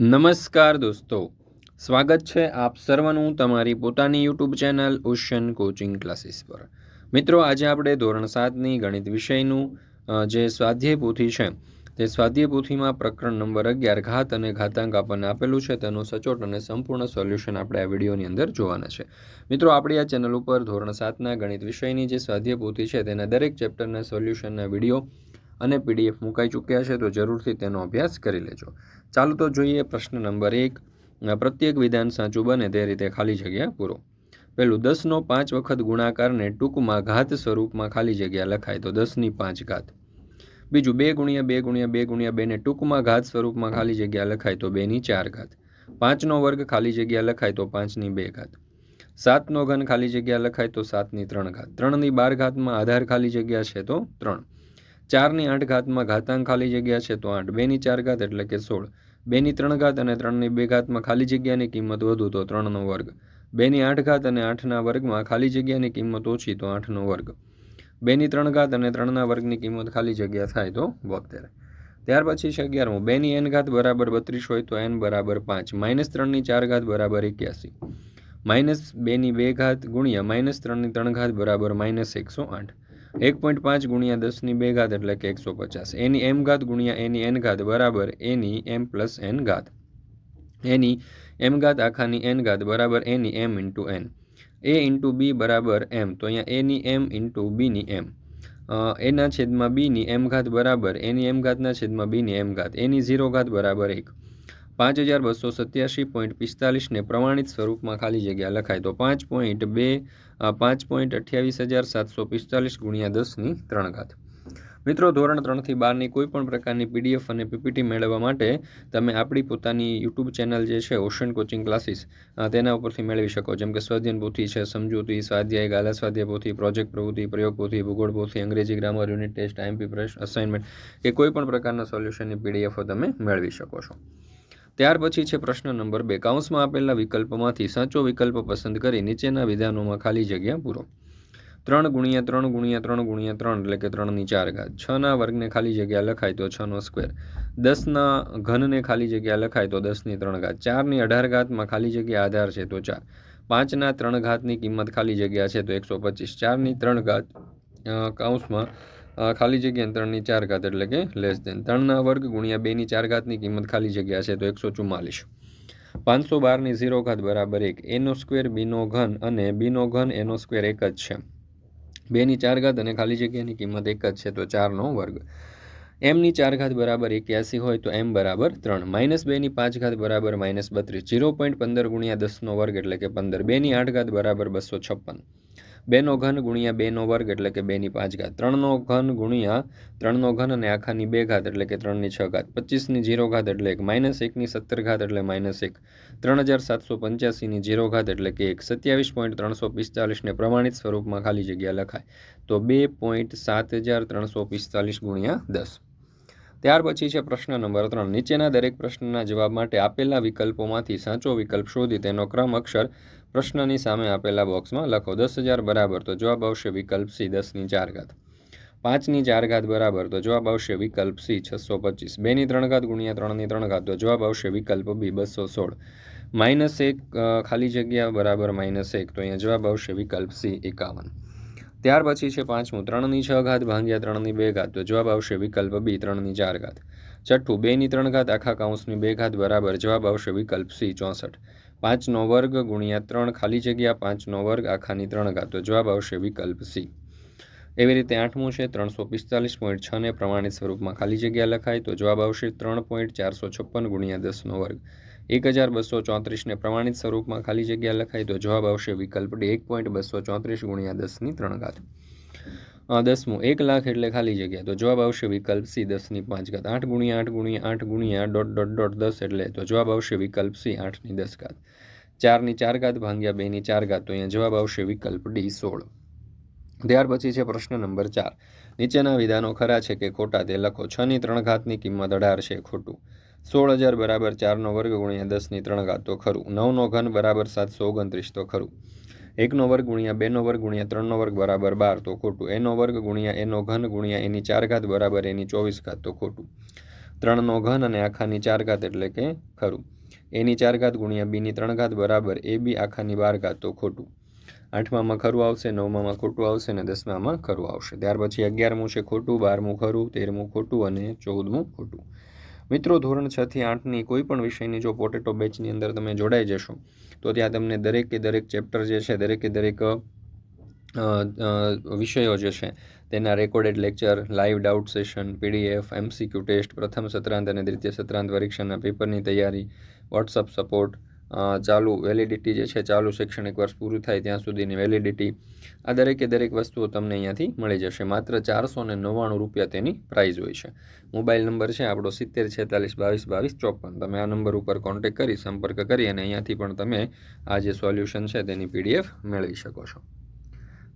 નમસ્કાર દોસ્તો. સ્વાગત છે આપ સર્વનું તમારી પોતાની YouTube channel Ocean coaching classes પર. મિત્રો, આજે આપણે ધોરણ સાતની ગણિત વિષયનું જે સ્વાધ્યાય પોથી છે, તે સ્વાધ્યાય પોથીમાં પ્રકરણ નંબર અગિયાર ઘાત અને ઘાતાંક આપણને આપેલું છે, તેનું સચોટ અને સંપૂર્ણ સોલ્યુશન આપણે આ વિડીયોની અંદર જોવાના છે. મિત્રો, આપણી આ ચેનલ ઉપર ધોરણ સાતના ગણિત વિષયની જે સ્વાધ્યાય પોથી છે, તેના દરેક ચેપ્ટરના સોલ્યુશનના વીડિયો અને પીડીએફ મુકાઈ ચૂક્યા છે, તો જરૂરથી તેનો અભ્યાસ કરી લેજો. ચાલો તો જોઈએ પ્રશ્ન નંબર એક. પ્રત્યેક વિધાન સાચું બને તે રીતે ખાલી જગ્યા પૂરો. પહેલું દસનો પાંચ વખત ગુણાકારને ટૂંકમાં ઘાત સ્વરૂપમાં ખાલી જગ્યા લખાય, તો દસની પાંચ ઘાત. બીજું, બે ગુણ્યા બે ગુણ્યા બે ગુણ્યા બેને ટૂંકમાં ઘાત સ્વરૂપમાં ખાલી જગ્યા લખાય, તો બેની ચાર ઘાત. પાંચનો વર્ગ ખાલી જગ્યા લખાય, તો પાંચની બે ઘાત. સાતનો ઘન ખાલી જગ્યા લખાય, તો સાતની ત્રણ ઘાત. ત્રણની બાર ઘાતમાં આધાર ખાલી જગ્યા છે, તો ત્રણ. ચારની આઠ ઘાતમાં ઘાતાંક ખાલી જગ્યા છે તો આઠ. બેની ચાર ઘાત એટલે કે સોળ. બેની ત્રણ ઘાત અને ત્રણની બે ઘાતમાં ખાલી જગ્યાની કિંમત વધુ તો ત્રણનો વર્ગ. બેની આઠ ઘાત અને આઠના વર્ગમાં ખાલી જગ્યાની કિંમત ઓછી તો આઠનો વર્ગ. બેની ત્રણ ઘાત અને ત્રણના વર્ગની કિંમત ખાલી જગ્યા થાય તો બોતેર ત્યાર પછી છે અગિયારમું. બેની એન ઘાત બરાબર બત્રીસ હોય તો એન બરાબર પાંચ. માઇનસ ત્રણની ચાર ઘાત બરાબર એક્યાસી. માઇનસ બેની બે ઘાત ગુણ્યા માઇનસ ત્રણની ત્રણ ઘાત બરાબર માઇનસ એકસો આઠ. એક પોઈન્ટ પાંચ ગુણ્યા દસની બે ઘાત એટલે કે એકસો પચાસ. એની એમ ઘાત ગુણ્યા એની એન ઘાત બરાબર એની એમ પ્લસ એન ઘાત. એની એમ ઘાત આખાની એન ઘાત બરાબર એની M into N. A into B બરાબર એમ. તો અહીંયા એની એમ ઇન્ટુ બીની એમ. એના છેદમાં બીની એમ ઘાત બરાબર, એની એમ ઘાતના છેદમાં બીની એમ ઘાત. એની ઝીરો ઘાત બરાબર એક. પાંચ હજાર બસો સત્યાસી પોઈન્ટ પિસ્તાલીસને પ્રમાણિત સ્વરૂપમાં ખાલી જગ્યા લખાય તો પાંચ પોઈન્ટ બે પાંચ પોઈન્ટ અઠ્યાવીસ હજાર સાતસો પિસ્તાલીસ ગુણ્યા દસની ત્રણ ઘાત. મિત્રો, ધોરણ ત્રણથી બારની કોઈ પણ પ્રકારની પીડીએફ અને પીપીટી મેળવવા માટે તમે આપણી પોતાની યુટ્યુબ ચેનલ જે છે, ઓશન કોચિંગ ક્લાસીસ તેના ઉપરથી મેળવી શકો. જેમ કે સ્વાધ્યન પોથી છે, સમજૂતી, સ્વાધ્યાય, ગાલા સ્વાધ્યાય પોથી, પ્રોજેક્ટ પ્રવૃત્તિ, પ્રયોગ પોથી, ભૂગોળ પોથી, અંગ્રેજી ગ્રામર, યુનિટ ટેસ્ટ આઈએમપી પ્રશ્ન, અસાઇનમેન્ટ કે કોઈ પણ પ્રકારના સોલ્યુશનની પીડીએફો તમે મેળવી શકો છો. ત્યાર પછી છે પ્રશ્ન નંબર બે. કાઉન્સમાં આપેલા વિકલ્પમાંથી સાચો વિકલ્પ પસંદ કરી નીચેના વિધાનોમાં ખાલી જગ્યા પૂરો. ત્રણ ગુણ્યા ત્રણ ગુણ્યા ત્રણ ગુણ્યા ત્રણ એટલે કે ત્રણની ચાર ઘાત. છના વર્ગને ખાલી જગ્યા લખાય તો છનો સ્ક્વેર. દસના ઘનને ખાલી જગ્યા લખાય તો દસની ત્રણ ઘાત. ચારની અઢાર ઘાતમાં ખાલી જગ્યા આધાર છે તો ચાર. પાંચના ત્રણ ઘાતની કિંમત ખાલી જગ્યા છે તો એકસો પચીસ. ચારની ત્રણ ઘાત અ, ખાલી જગ્યા ત્રણની ચાર ઘાત એટલે કે લેસ દેન ત્રણના વર્ગ ગુણ્યા બેની ચાર ઘાતની કિંમત ખાલી જગ્યા છે તો એકસો ચુમ્માલીસ. પાંચસો બારની ઝીરો ઘાત બરાબર એક. એનો સ્ક્વેર બીનો ઘન અને બીનો ઘન એનો સ્ક્વેર એક જ છે. બેની ચાર ઘાત અને ખાલી જગ્યાની કિંમત એક જ છે તો ચારનો વર્ગ. એમની ચાર ઘાત બરાબર એક્યાસી હોય તો એમ બરાબર ત્રણ. માઇનસ બેની પાંચ ઘાત બરાબર માઇનસ બત્રીસ. જીરો પોઈન્ટ પંદર ગુણ્યા દસનો વર્ગ એટલે કે પંદર. બેની આઠ ઘાત બરાબર બસો છપ્પન. બેનો ઘન ગુણ્યા બેનો વર્ગ એટલે કે બેની પાંચ ઘાત. ત્રણનો ઘન ગુણ્યા ત્રણનો ઘન અને આખાની બે ઘાત એટલે કે ત્રણની છ ઘાત. પચીસની જીરો ઘાત એટલે એક માઇનસ એકની સત્તર ઘાત એટલે માઇનસ એક. ત્રણ હજાર સાતસો પંચ્યાસીની જીરો ઘાત એટલે કે એક. સત્યાવીસ પોઈન્ટ ત્રણસો પિસ્તાલીસને પ્રમાણિત સ્વરૂપમાં ખાલી જગ્યા લખાય. તો બે પોઈન્ટ સાત હજાર ત્રણસો પિસ્તાલીસ ગુણ્યા દસ. ત્યાર પછી છે પ્રશ્ન નંબર ત્રણ. નીચેના દરેક પ્રશ્નના જવાબ માટે આપેલા વિકલ્પોમાંથી સાચો વિકલ્પ શોધી તેનો ક્રમ અક્ષર પ્રશ્નની સામે આપેલા બોક્સમાં લખો. દસ હજાર બરાબર તો જવાબ આવશે વિકલ્પ સી, દસની ચાર ઘાત પાંચની ચાર ઘાત બરાબર તો જવાબ આવશે વિકલ્પ સી, છસો પચીસ. બેની ત્રણ ઘાત ગુણ્યા ત્રણની ત્રણ ઘાત તો જવાબ આવશે વિકલ્પ બી, બસો સોળ. માઇનસ એક ખાલી જગ્યા બરાબર માઇનસ એક તો અહીંયા જવાબ આવશે વિકલ્પ સી, એકાવન. ત્યાર પછી છે પાંચમું, ત્રણની છ ઘાત ભાંગ્યા ત્રણની બે ઘાત. તો જવાબ આવશે વિકલ્પ બી, ત્રણની ચાર ઘાત. છઠ્ઠું, બેની ત્રણ ઘાત, આખા કાઉન્સની બે ઘાત બરાબર. જવાબ આવશે વિકલ્પ સી, ચોસઠ. પાંચનો વર્ગ ગુણ્યા ત્રણ ખાલી જગ્યા, પાંચનો વર્ગ આખાની ત્રણ ઘાત. તો જવાબ આવશે વિકલ્પ સી. એવી રીતે આઠમું છે, ત્રણસો પિસ્તાલીસ પોઈન્ટ છને પ્રમાણિત સ્વરૂપમાં ખાલી જગ્યા લખાય. તો જવાબ આવશે ત્રણ પોઈન્ટ ચારસો છપ્પન ગુણ્યા દસનો વર્ગ. એક હજાર બસો ચોત્રીસને પ્રમાણિત સ્વરૂપમાં ખાલી જગ્યા લખાય તો જવાબ આવશે વિકલ્પ ડી, એક પોઈન્ટ બસો ચોત્રીસ ગુણ્યા દસની ત્રણ ઘાત. દસમું, એક લાખ એટલે ખાલી જગ્યા, તો જવાબ આવશે વિકલ્પ સી, દસની પાંચ ઘાત. આઠ ગુણ્યા આઠ ગુણ્યા આઠ ગુણ્યા ડોટ ડોટ ડોટ દસ એટલે તો જવાબ આવશે વિકલ્પ સી, આઠની દસ ઘાત. ચારની ચાર ઘાત ભાંગ્યા બેની ચાર ઘાત, તો અહીંયા જવાબ આવશે વિકલ્પ ડી, સોળ. ત્યાર પછી છે પ્રશ્ન નંબર ચાર. નીચેના વિધાનો ખરા છે કે ખોટા તે લખો. છની ત્રણ ઘાતની કિંમત અઢાર છે ખોટું. સોળ હજાર બરાબર ચારનો વર્ગ ગુણ્યા દસની ત્રણ ઘાત તો ખરું. નવનો ઘન બરાબર સાતસો ઓગણત્રીસ તો ખરું. એકનો વર્ગ ગુણ્યા બેનો વર્ગ ગુણ્યા ત્રણનો વર્ગ બરાબર બાર તો ખોટું. એનો વર્ગ ગુણ્યા એનો ઘન ગુણ્યા એની ચાર ઘાત બરાબર એની ચોવીસ ઘાત તો ખોટું. ત્રણનો ઘન અને આખાની ચાર ઘાત એટલે કે ખરું. એની ચાર ઘાત ગુણ્યા બીની ત્રણ ઘાત બરાબર એ બી આખાની બાર ઘાત તો ખોટું. આઠમામાં ખરું આવશે, નવમામાં ખોટું આવશે અને દસમામાં ખરું આવશે. ત્યાર પછી અગિયારમું છે ખોટું, બારમું ખરું, તેરમું ખોટું અને ચૌદમું ખોટું. મિત્રો, ધોરણ છ થી આઠની કોઈ પણ વિષયની જો પોટેટો બેચની અંદર તમે જોડાઈ જશો, તો ત્યાં તમને દરેકે દરેક ચેપ્ટર જે છે, દરેકે દરેક વિષયો જે છે, તેના recorded lecture live doubt session PDF MCQ test પ્રથમ સત્રાંત અને દ્વિતીય સત્રાંત પરીક્ષાના પેપરની તૈયારી વોટ્સઅપ સપોર્ટ ચાલુ વેલિડિટી જે છે, ચાલુ શૈક્ષણિક વર્ષ પૂરું થાય ત્યાં સુધીની વેલિડિટી આ દરેકે દરેક વસ્તુઓ તમને અહીંયાથી મળી જશે. માત્ર ચારસો ને નવ્વાણું રૂપિયા તેની પ્રાઇઝ હોય છે. મોબાઈલ નંબર છે આપણો સિત્તેર, છેતાલીસ, બાવીસ બાવીસ, ચોપન. તમે આ નંબર ઉપર કોન્ટેક કરી, સંપર્ક કરી અને અહીંયાથી પણ તમે આ જે સોલ્યુશન છે તેની પીડીએફ મેળવી શકો છો.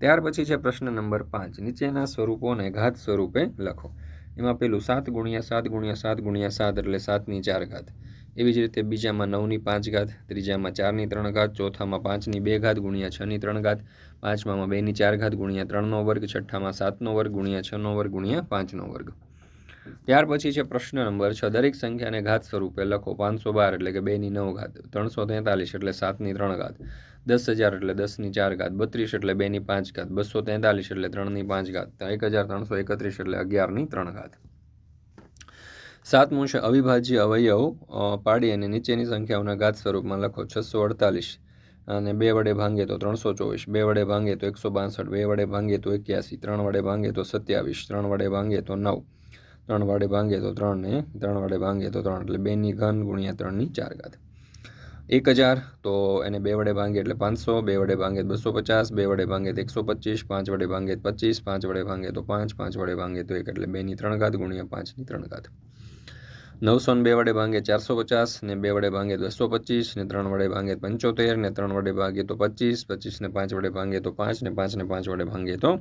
ત્યાર પછી છે પ્રશ્ન નંબર પાંચ. નીચેના સ્વરૂપોને ઘાત સ્વરૂપે લખો. એમાં પેલું સાત ગુણ્યા સાત ગુણ્યા સાત ગુણ્યા સાત એટલે સાતની ચાર ઘાત. એવી જ રીતે બીજામાં નવની પાંચ ઘાત, ત્રીજામાં ચારની ત્રણ ઘાત, ચોથામાં પાંચની બે ઘાત ગુણ્યા છની ત્રણ ઘાત, પાંચમામાં બેની ચાર ઘાત ગુણ્યા ત્રણનો વર્ગ, છઠ્ઠામાં સાતનો વર્ગ ગુણ્યા છનો વર્ગ ગુણ્યા પાંચનો વર્ગ. ત્યાર પછી છે પ્રશ્ન નંબર છ. દરેક સંખ્યાને ઘાત સ્વરૂપે લખો પાંચસો બાર એટલે કે બેની નવ ઘાત, ત્રણસો તેતાલીસ એટલે સાતની ત્રણ ઘાત, દસ હજાર એટલે દસની ચાર ઘાત, બત્રીસ એટલે બેની પાંચ ઘાત, બસો તેતાલીસ એટલે ત્રણની પાંચ ઘાત એક હજાર ત્રણસો એકત્રીસ એટલે અગિયારની ત્રણ ઘાત. સાતમું અવિભાજ્ય અવયવ પાડી અને નીચેની સંખ્યાઓના ઘાત સ્વરૂપમાં લખો છસો અડતાલીસ અને બે વડે ભાંગે તો ત્રણસો ચોવીસ બે વડે ભાંગે તો એકસો બાસઠ બે વડે ભાંગે તો એક્યાસી ત્રણ વડે ભાંગે તો સત્યાવીસ ત્રણ વડે ભાંગે તો નવ ત્રણ વડે ભાંગે તો ત્રણ ને ત્રણ વડે ભાંગે તો ત્રણ એટલે બેની ઘન ગુણ્યા ત્રણની ચાર ઘાત એક હજાર તો એને બે વડે ભાંગે એટલે પાંચસો બે વડે ભાંગે બસો પચાસ બે વડે ભાંગે તો એકસો પચીસ પાંચ વડે ભાંગે પચીસ પાંચ વડે ભાંગે તો પાંચ પાંચ વડે ભાંગે તો એક એટલે બેની ત્રણ ઘાત ગુણ્યા પાંચની ત્રણ ઘાત નવસો ને બે વડે ભાંગે ચારસો પચાસ, ને બે વડે ભાંગે બસો પચીસ, ને ત્રણ વડે ભાંગે પંચોતેર, ને ત્રણ વડે ભાંગે તો પચીસ પચીસ ને પાંચ વડે ભાંગે તો પાંચ, ને પાંચ ને પાંચ વડે ભાંગે તો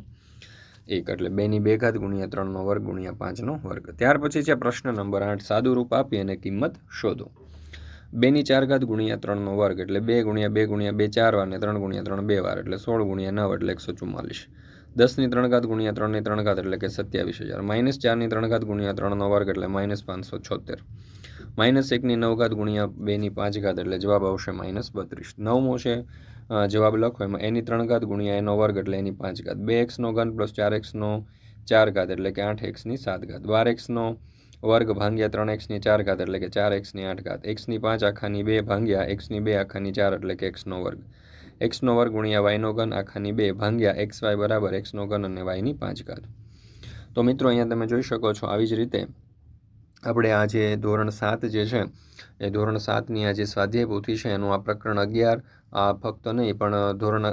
એક. એટલે બેની બે ઘાત ગુણ્યા ત્રણનો વર્ગ ગુણ્યા પાંચનો વર્ગ. ત્યાર પછી છે પ્રશ્ન નંબર આઠ, સાદું રૂપ આપી અને કિંમત શોધો. બેની ચાર ઘાત ગુણ્યા ત્રણનો વર્ગ, એટલે બે ગુણ્યા બે ગુણ્યા બે ચાર વાર, ને ત્રણ ગુણ્યા ત્રણ બે વાર, એટલે સોળ ગુણ્યા નવ, એટલે એકસો ચુમ્માલીસ. દસની ત્રણ ઘાત ગુણ્યા ત્રણની ત્રણ ઘાત એટલે કે સત્યાવીસ હજાર. માઇનસ ચારની ત્રણ ઘાત ગુણ્યા ત્રણનો વર્ગ એટલે માઇનસ પાંચસો છોતેર. માઇનસ એકની નવ ઘાત ગુણ્યા બેની પાંચ ઘાત એટલે જવાબ આવશે માઇનસ બત્રીસ. નવમો છે જવાબ લખો એમાં. એની ત્રણ ઘાત ગુણ્યા એનો વર્ગ એટલે એની પાંચ ઘાત. બે એક્સનો ઘન પ્લસ ચાર એક્સનો ચાર ઘાત એટલે કે આઠ એક્સની સાત ઘાત. બાર એક્સનો વર્ગ ભાંગ્યા ત્રણ એક્સની ચાર ઘાત એટલે કે ચાર એક્સની આઠ ઘાત. એક્સની પાંચ આખાની બે ભાંગ્યા, એક્સની બે આખાની ચાર એટલે કે એક્સનો વર્ગ. એક્સનો વર્ગ ગુણ્યા વાયનો ઘન આખાની બે ભાંગ્યા એક્સ વાય બરાબર એક્સનો ઘન અને વાયની પાંચ ઘાત. તો મિત્રો અહીંયા તમે જોઈ શકો છો આવી જ રીતે આપણે આ જે ધોરણ સાત જે છે, એ ધોરણ સાતની આ જે સ્વાધ્યાય પોથી છે, એનું આ પ્રકરણ અગિયાર, આ ફક્ત નહીં, પણ ધોરણ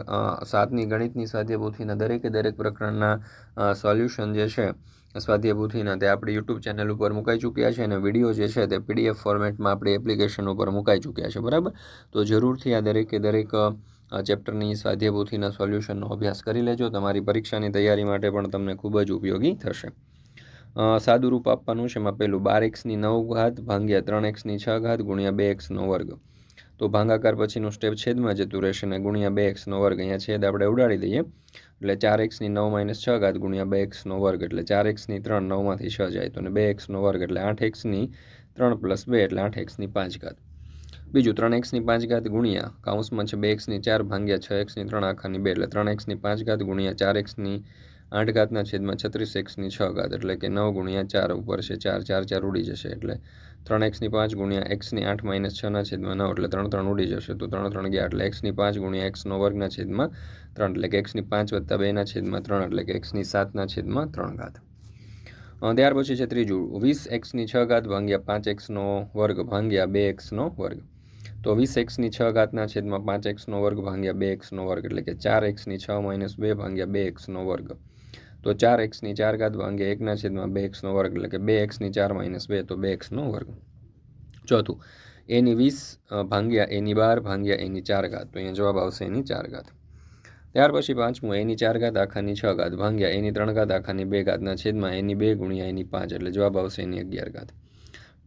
સાતની ગણિતની સ્વાધ્યાય પોથીના દરેકે દરેક પ્રકરણના સોલ્યુશન જે છે સ્વાધ્યાય પોથીના તે આપણે યુટ્યુબ ચેનલ ઉપર મુકાઈ ચૂક્યા છે અને વીડિયો જે છે તે પીડીએફ ફોર્મેટમાં આપણી એપ્લિકેશન ઉપર મુકાઈ ચૂક્યા છે, બરાબર? તો જરૂરથી આ દરેકે દરેક ચેપ્ટરની સ્વાધ્યાય સોલ્યુશનનો અભ્યાસ કરી લેજો. તમારી પરીક્ષાની તૈયારી માટે પણ તમને ખૂબ જ ઉપયોગી થશે. સાદું રૂપ આપવાનું છે. એમાં પહેલું બાર એક્સની નવ ઘાત, ભાંગ્યા ત્રણ એક્સની છ ઘાત, ગુણ્યા બે એક્સનો વર્ગ. તો ભાંગાકાર પછીનું સ્ટેપ છેદમાં જતું રહેશે ને ગુણ્યા બે એક્સનો વર્ગ અહીંયા છેદ આપણે ઉડાડી દઈએ. એટલે ચાર એક્સની નવ માઇનસ છ ઘાત, ગુણ્યા બે એક્સનો વર્ગ. એટલે ચાર એક્સની ત્રણ નવમાંથી છ જાય. તો ને બે એક્સનો વર્ગ એટલે આઠ એક્સની ત્રણ પ્લસ બે એટલે આઠ એક્સની પાંચ ઘાત. બીજું ત્રણ એક્સની પાંચ ઘાત ગુણ્યા કાઉન્સમાં છે બે એક્સની ચાર ભાંગ્યા છ એક્સની ત્રણ આખાની બે એટલે ત્રણ એક્સની પાંચ ઘાત ગુણ્યા ચાર એક્સની આઠ ઘાતના છેદમાં છત્રીસ એક્સની છ ઘાત એટલે કે નવ ગુણ્યા ચાર ઉપર છે ચાર ચાર ચાર ઉડી જશે એટલે ત્રણ એક્સની પાંચ ગુણ્યા એક્સની આઠ માઇનસ છના છેદમાં નવ એટલે ત્રણ ત્રણ ઉડી જશે તો ત્રણ ત્રણ ગયા એટલે એક્સની પાંચ ગુણ્યા એક્સનો વર્ગના છેદમાં ત્રણ એટલે કે એક્સની પાંચ વત્તા બેના છેદમાં ત્રણ એટલે કે એક્સની સાતના છેદમાં ત્રણ ઘાત ત્યાર પછી છે ત્રીજું વીસ એક્સની છ ઘાત ભાંગ્યા પાંચ એક્સનો વર્ગ ભાંગ્યા બે એક્સનો વર્ગ તો વીસ એક્સની છ ઘાતના છેદમાં પાંચ એક્સનો વર્ગ ભાંગ્યા બે એક્સનો વર્ગ એટલે કે ચાર એક્સની છ માઇનસ બે ભાંગ્યા બે એક્સનો વર્ગ. તો ચાર એક્સની ચાર ઘાત ભાંગ્યા એકના છેદમાં બે એક્સનો વર્ગ એટલે કે બે એક્સની ચાર માઇનસ બે તો બે એક્સનો વર્ગ. ચોથું, એની વીસ ભાંગ્યા એની બાર ભાંગ્યા એની ચાર ઘાત. તો અહીંયા જવાબ આવશે એની ચાર ઘાત. ત્યાર પછી પાંચમું, એની ચાર ઘાત આખાની છ ઘાત ભાંગ્યા એની ત્રણ ઘાત આખાની બે ઘાતના છેદમાં એની બે ગુણ્યા એની પાંચ એટલે જવાબ આવશે એની અગિયાર ઘાત.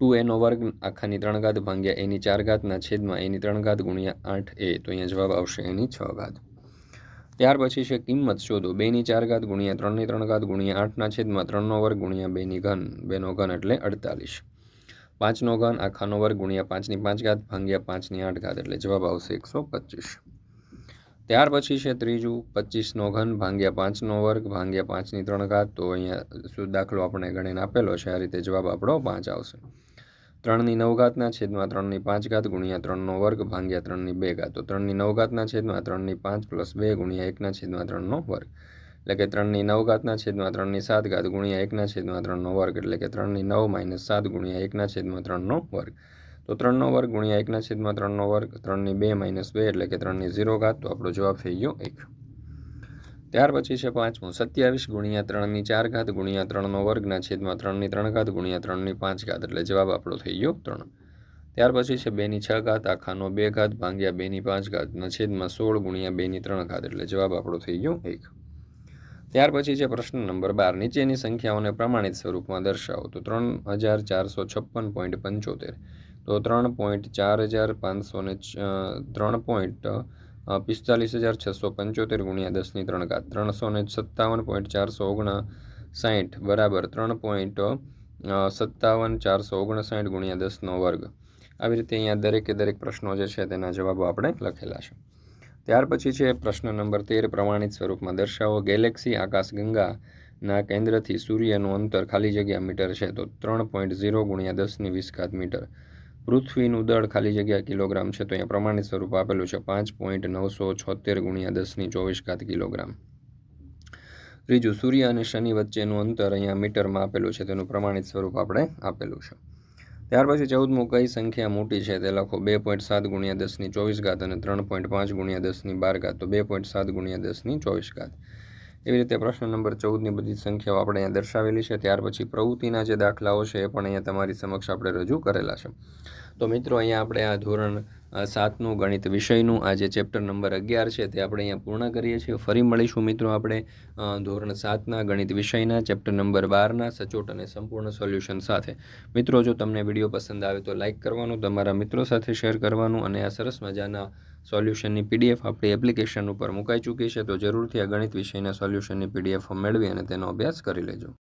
ટુ એનો વર્ગ આખાની ત્રણ ઘાત ભાંગ્યા એની ચાર ઘાતના છેદમાં એની ત્રણ ઘાત ગુણ્યા આઠ એ, તો અહીંયા જવાબ આવશે એની છ ઘાત. ત્યાર પછી છે કિંમત શોધો. બેની ચાર ઘાત ગુણ્યા ત્રણની ત્રણ ઘાત ગુણ્યા આઠના છેદમાં ત્રણનો વર્ગ ગુણ્યા બેની ઘન. બેનો ઘન એટલે અડતાલીસ. પાંચનો ઘન આખાનો વર્ગ ગુણ્યા પાંચની પાંચ ઘાત ભાંગ્યા પાંચની આઠ ઘાત એટલે જવાબ આવશે એકસો પચીસ. ત્યાર પછી છે ત્રીજું, પચીસનો ઘન ભાંગ્યા પાંચનો વર્ગ ભાંગ્યા પાંચની ત્રણ ઘાત, તો અહીંયા દાખલો આપણે ગણીને આપેલો છે, આ રીતે જવાબ આપણો પાંચ આવશે. ત્રણની નવઘાતના છેદમાં ત્રણની પાંચ ઘાત ગુણ્યા ત્રણનો વર્ગ ભાંગ્યા ત્રણની બે ઘાત. તો ત્રણની નવઘાતના છેદમાં ત્રણની પાંચ પ્લસ બે ગુણ્યા એકના છેદમાં ત્રણનો વર્ગ. એટલે કે ત્રણની નવઘાતના છેદમાં ત્રણની સાત ઘાત ગુણ્યા એકના છેદમાં ત્રણનો વર્ગ. એટલે કે ત્રણની નવ માઇનસ સાત ગુણ્યા એકના છેદમાં ત્રણનો વર્ગ. તો ત્રણનો વર્ગ ગુણ્યા એકના છેદમાં ત્રણનો વર્ગ, ત્રણની બે માઇનસ બે એટલે કે ત્રણની ઝીરો ઘાત. તો આપણો જવાબ થઈ ગયો એક. ત્યાર પછી છે પાંચમું. સત્યાવીસ ગુણ્યા ત્રણની ચાર ઘાત ગુણ્યા ત્રણનો વર્ગના છેદમાં ત્રણની ત્રણ ઘાત ગુણ્યા ત્રણની પાંચ ઘાત. એટલે જવાબ આપણો થઈ ગયો ત્રણ. ત્યાર પછી છે બેની છ ઘાત, આખાનો બે ઘાત ભાંગ્યા બેની પાંચ ઘાતના છેદમાં સોળ ગુણ્યા બેની ત્રણ ઘાત. એટલે જવાબ આપણો થઈ ગયો એક. ત્યાર પછી છે પ્રશ્ન નંબર બાર. નીચેની સંખ્યાઓને પ્રમાણિત સ્વરૂપમાં દર્શાવો. તો ત્રણ હજાર ચારસો છપ્પન પોઈન્ટ પંચોતેર. તો ત્રણ પોઈન્ટ ચાર હજાર પાંચસો ને ત્રણ પોઈન્ટ પિસ્તાલીસ હજાર છસો પંચોતેર ગુણ્યા દસની ત્રણ ઘાત ત્રણસો ને સત્તાવન પોઈન્ટ ચારસો ઓગણ સાઠ બરાબર ત્રણ પોઈન્ટ સત્તાવન ચારસો ઓગણસાઠ ગુણ્યા દસનો વર્ગ. આવી રીતે અહીંયા દરેકે દરેક પ્રશ્નો જે છે તેના જવાબો આપણે લખેલા છે. ત્યાર પછી છે પ્રશ્ન નંબર તેર, પ્રમાણિત સ્વરૂપમાં દર્શાવો. ગેલેક્સી આકાશગંગાના કેન્દ્રથી સૂર્યનું અંતર ખાલી જગ્યા મીટર છે, તો ત્રણ પોઈન્ટ ઝીરો ગુણ્યા દસની વીસ ઘાત મીટર. પૃથ્વીનું દળ ખાલી જગ્યા કિલોગ્રામ છે, તો અહીંયા પ્રમાણિત સ્વરૂપ આપેલું છે પાંચ પોઈન્ટ નવસો છોતેર ગુણ્યા દસની ચોવીસ ઘાત કિલોગ્રામ. ત્રીજું, સૂર્ય અને શનિ વચ્ચેનું અંતર અહીંયા મીટરમાં આપેલું છે, તેનું પ્રમાણિત સ્વરૂપ આપણે આપેલું છે. ત્યાર પછી ચૌદમું, કઈ સંખ્યા મોટી છે તે લખો, બે પોઈન્ટ સાત ગુણ્યા દસની ચોવીસ ઘાત અને ત્રણ પોઈન્ટ પાંચ ગુણ્યા દસની બાર ઘાત તો બે પોઈન્ટ સાત ગુણ્યા દસની ચોવીસ ઘાત એવી રીતે પ્રશ્ન નંબર ચૌદની બધી સંખ્યાઓ આપણે અહીંયા દર્શાવેલી છે. ત્યાર પછી પ્રવૃત્તિના જે દાખલાઓ છે એ પણ અહીંયા તમારી સમક્ષ આપણે રજૂ કરેલા છે. તો મિત્રો, અહીંયા આપણે આ ધોરણ સાતનું ગણિત વિષયનું આ જે ચેપ્ટર નંબર અગિયાર છે તે આપણે અહીંયા પૂર્ણ કરીએ છીએ. ફરી મળીશું મિત્રો આપણે ધોરણ સાતના ગણિત વિષયના, ચેપ્ટર નંબર બારના, સચોટ અને સંપૂર્ણ સોલ્યુશન સાથે. મિત્રો, જો તમને વીડિયો પસંદ આવે તો લાઇક કરવાનું, તમારા મિત્રો સાથે શેર કરવાનું અને આ સરસ મજાના સોલ્યુશનની પીડીએફ આપણી એપ્લિકેશન ઉપર મુકાઈ ચૂકી છે તો જરૂરથી આ ગણિત વિષયના સોલ્યુશનની પીડીએફ મેળવી અને તેનો અભ્યાસ કરી લેજો.